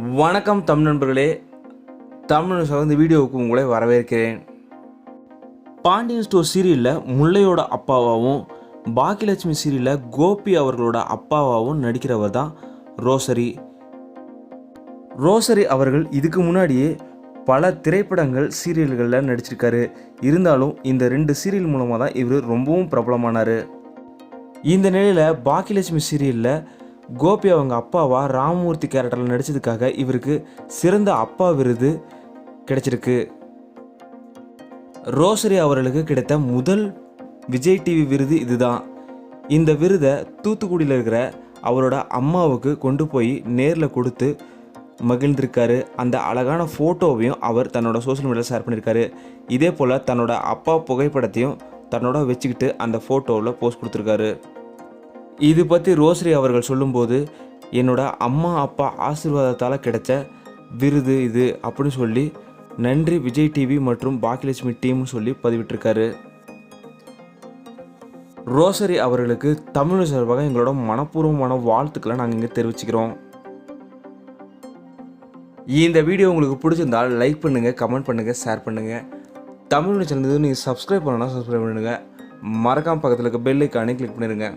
வணக்கம் தமிழ் நண்பர்களே. தமிழ் சார்ந்த வீடியோவுக்கு உங்களை வரவேற்கிறேன். பாண்டியன் ஸ்டோர் சீரியலில் முல்லையோட அப்பாவாகவும் பாக்கியலட்சுமி சீரியலில் கோபி அவர்களோட அப்பாவாகவும் நடிக்கிறவர் தான் ரோசரி. ரோசரி அவர்கள் இதுக்கு முன்னாடியே பல திரைப்படங்கள் சீரியல்களில் நடிச்சிருக்காரு. இருந்தாலும் இந்த ரெண்டு சீரியல் மூலமாக தான் இவர் ரொம்பவும் பிரபலமானார். இந்த நிலையில் பாக்கியலட்சுமி சீரியலில் கோபி அவங்க அப்பாவா ராமமூர்த்தி கேரக்டரில் நடித்ததுக்காக இவருக்கு சிறந்த அப்பா விருது கிடைச்சிருக்கு. ரோசரி அவர்களுக்கு கிடைத்த முதல் விஜய் டிவி விருது இதுதான். இந்த விருதை தூத்துக்குடியில் இருக்கிற அவரோட அம்மாவுக்கு கொண்டு போய் நேரில் கொடுத்து மகிழ்ந்திருக்காரு. அந்த அழகான ஃபோட்டோவையும் அவர் தன்னோட சோஷியல் மீடியாவில் ஷேர் பண்ணியிருக்காரு. இதே போல் தன்னோட அப்பா புகைப்படத்தையும் தன்னோட வச்சுக்கிட்டு அந்த ஃபோட்டோவில் போஸ்ட் கொடுத்துருக்காரு. இது பற்றி ரோஸ்ரி அவர்கள் சொல்லும்போது என்னோட அம்மா அப்பா ஆசீர்வாதத்தால் கிடைச்ச விருது இது அப்படின்னு சொல்லி நன்றி விஜய் டிவி மற்றும் பாக்கியலட்சுமி டீம்னு சொல்லி பதிவிட்டிருக்காரு. ரோசரி அவர்களுக்கு தமிழ் சார்பாக எங்களோட மனப்பூர்வமான வாழ்த்துக்களை நாங்கள் இங்கே தெரிவிச்சுக்கிறோம். இந்த வீடியோ உங்களுக்கு பிடிச்சிருந்தால் லைக் பண்ணுங்கள் கமெண்ட் பண்ணுங்கள் ஷேர் பண்ணுங்கள் தமிழ் சேனல் நீங்கள் சப்ஸ்கிரைப் பண்ணணும்னா சப்ஸ்கிரைப் பண்ணுங்கள் மறக்காம பக்கத்தில் இருக்க பெல் ஐக்கானே கிளிக் பண்ணிடுங்க.